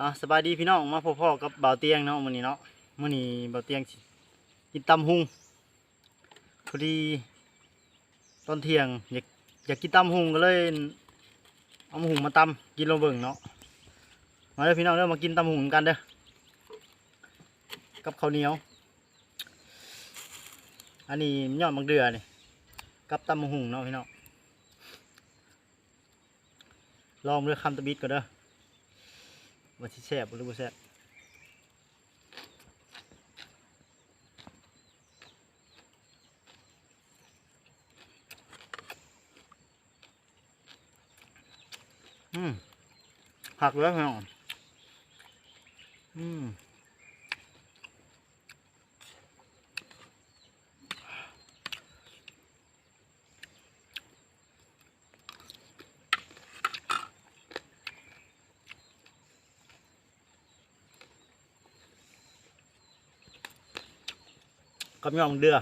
อะสบายดีพี่น้องมาพบพ่อกับเบาเตียงเนาะมื้อนี้เนาะมื้อนี้เบาเตียงกินตำหุงพอดีตอนเที่ยงอยากอยากกินตำหุงก็เลยเอาหุงมาตำกินลงเบิ่งเนาะมาเด้อพี่น้องเด้อมากินตำหุงกันเด้อกับข้าวเหนียว อันนี้ยอดมักเดือนี่กับตำหุงเนาะพี่น้องลองเลือกคำตะบิดก่อนเด้อ ว่าที่แซ่บหรือว่าแซ่บอืมผักแล้วพี่น้ออืม กับยองเดือ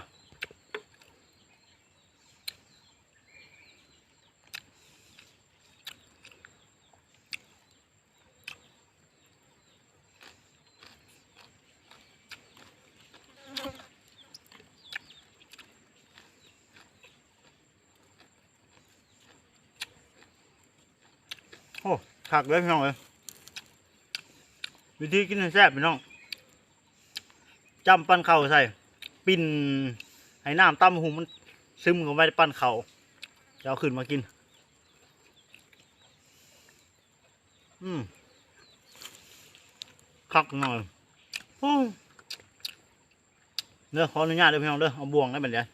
โอ้ผักเลยพี่น้องเลยวิธีกินแซ่บพี่น้องจำปั้นข้าใส่ ปิ้นให้น้ำตั้มหูมันซึมเข้าไปในปั้นเขาจะเอาขึ้นมากิน อืมคักหน่อยเนื้อขออนุญาตเด้อพี่น้องเด้อเอาบ่วงได้แบบนี้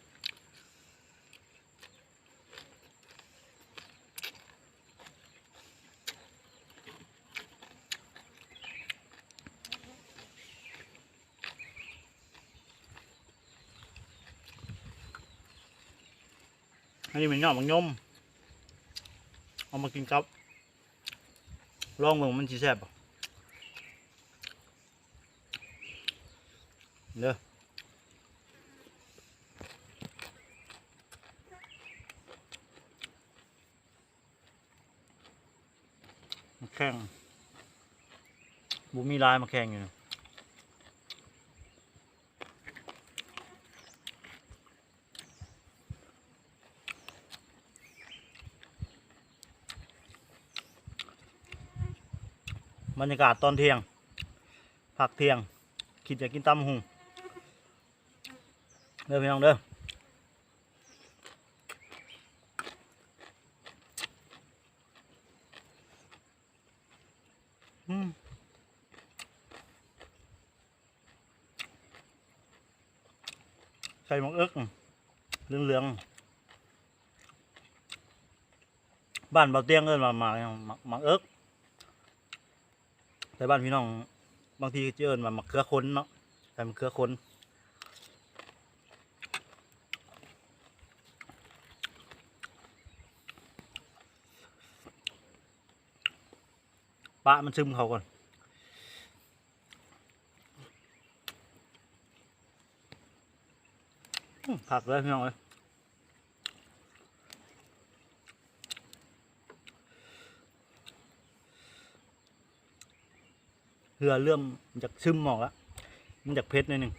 อันนี้มันยอดมังยมเอามากินครับลองเบิ่งมันสิแซ่บเด้อแข่งบุมีลายมาแข่งอยู่นะ บรรยากาศตอนเที่ยง ผักเที่ยงคิดจะกินตำหุงเด้อพี่น้องเด้ออืมใส่หมกเอิกเหลืองๆบ้านเบาเตียงเอิ้นมาหมากหยังหมากหมากเอิก แต่บ้านพี่น้องบางทีก็จะเอิ้นมาหมักเขือคนเนาะใส่มะเขือคนปะมันซึมเขาก่อนผักเลยพี่น้องเอ้ย เรือเริ่มมันจากซึมออกแล้วมันจากเพชรนิดหนึ่ง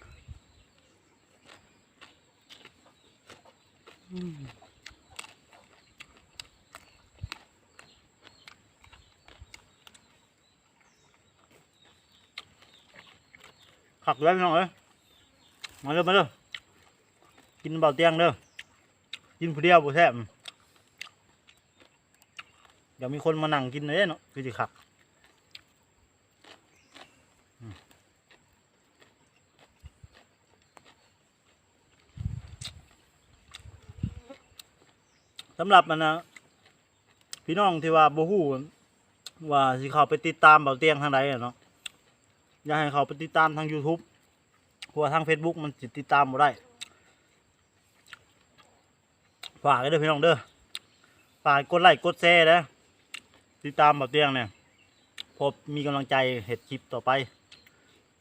ขักแล้วพี่น้องเอ้ยมาเด้อมาเด้อกินเบาเตียงเด้อกินผู้เดียวผู้แซ่บเดี๋ยวมีคนมานั่งกินเลยเนาะคือสิขัก สำหรับมันนะพี่น้องที่ว่าบ่ฮู้ว่าสิเขาไปติดตามเบาเตียงทางใดอะเนาะอยากให้เขาไปติดตามทาง YouTube เพราะว่าทาง Facebook มันสิติดตามบ่ได้ฝากเด้อพี่น้องเด้อฝากกดไลค์กดแชร์นะติดตามเบาเตียงเนี่ยพบมีกำลังใจเห็ดคลิปต่อไป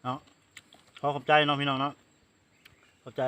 เนาะขอขอบใจเน้องพี่น้องเนาะขอบใจ